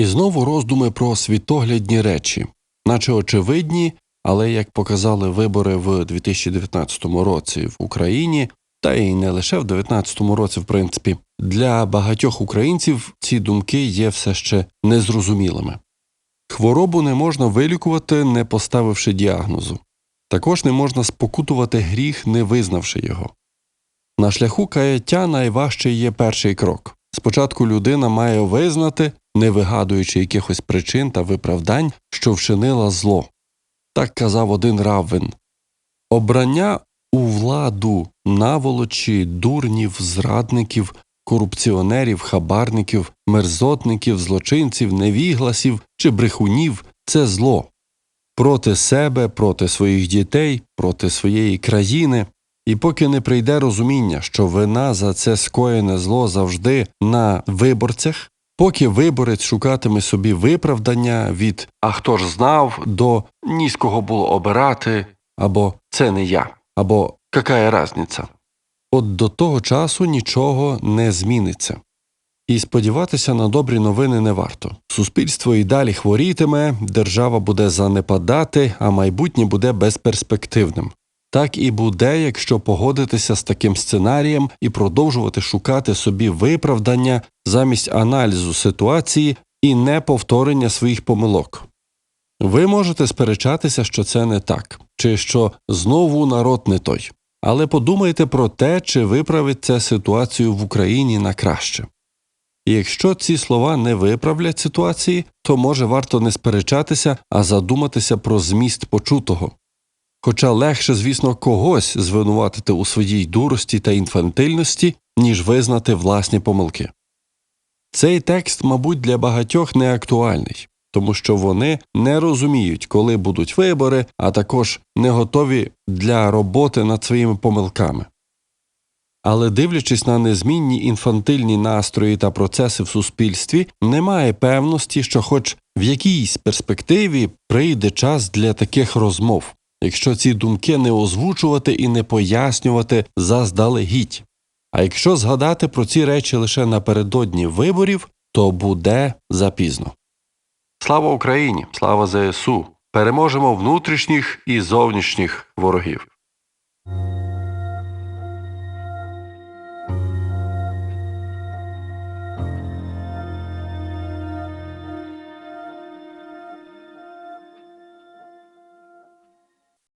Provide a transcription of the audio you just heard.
І знову роздуми про світоглядні речі, наче очевидні, але як показали вибори в 2019 році в Україні, та й не лише в 2019 році, в принципі, для багатьох українців ці думки є все ще незрозумілими. Хворобу не можна вилікувати, не поставивши діагнозу. Також не можна спокутувати гріх, не визнавши його. На шляху каяття найважчий є перший крок. Спочатку людина має визнати, не вигадуючи якихось причин та виправдань, що вчинила зло. Так казав один раввин. Обрання у владу наволочі, дурнів, зрадників, корупціонерів, хабарників, мерзотників, злочинців, невігласів чи брехунів це зло проти себе, проти своїх дітей, проти своєї країни. І поки не прийде розуміння, що вина за це скоєне зло завжди на виборцях, поки виборець шукатиме собі виправдання від а хто ж знав до ні з кого було обирати, або це не я, або какая разниця. От до того часу нічого не зміниться. І сподіватися на добрі новини не варто. Суспільство і далі хворітиме, держава буде занепадати, а майбутнє буде безперспективним. Так і буде, якщо погодитися з таким сценарієм і продовжувати шукати собі виправдання замість аналізу ситуації і неповторення своїх помилок. Ви можете сперечатися, що це не так, чи що знову народ не той. Але подумайте про те, чи виправить це ситуацію в Україні на краще. І якщо ці слова не виправлять ситуації, то може варто не сперечатися, а задуматися про зміст почутого. Хоча легше, звісно, когось звинуватити у своїй дурості та інфантильності, ніж визнати власні помилки. Цей текст, мабуть, для багатьох не актуальний, тому що вони не розуміють, коли будуть вибори, а також не готові для роботи над своїми помилками. Але дивлячись на незмінні інфантильні настрої та процеси в суспільстві, немає певності, що хоч в якійсь перспективі прийде час для таких розмов, якщо ці думки не озвучувати і не пояснювати заздалегідь. А якщо згадати про ці речі лише напередодні виборів, то буде запізно. Слава Україні! Слава ЗСУ! Переможемо внутрішніх і зовнішніх ворогів.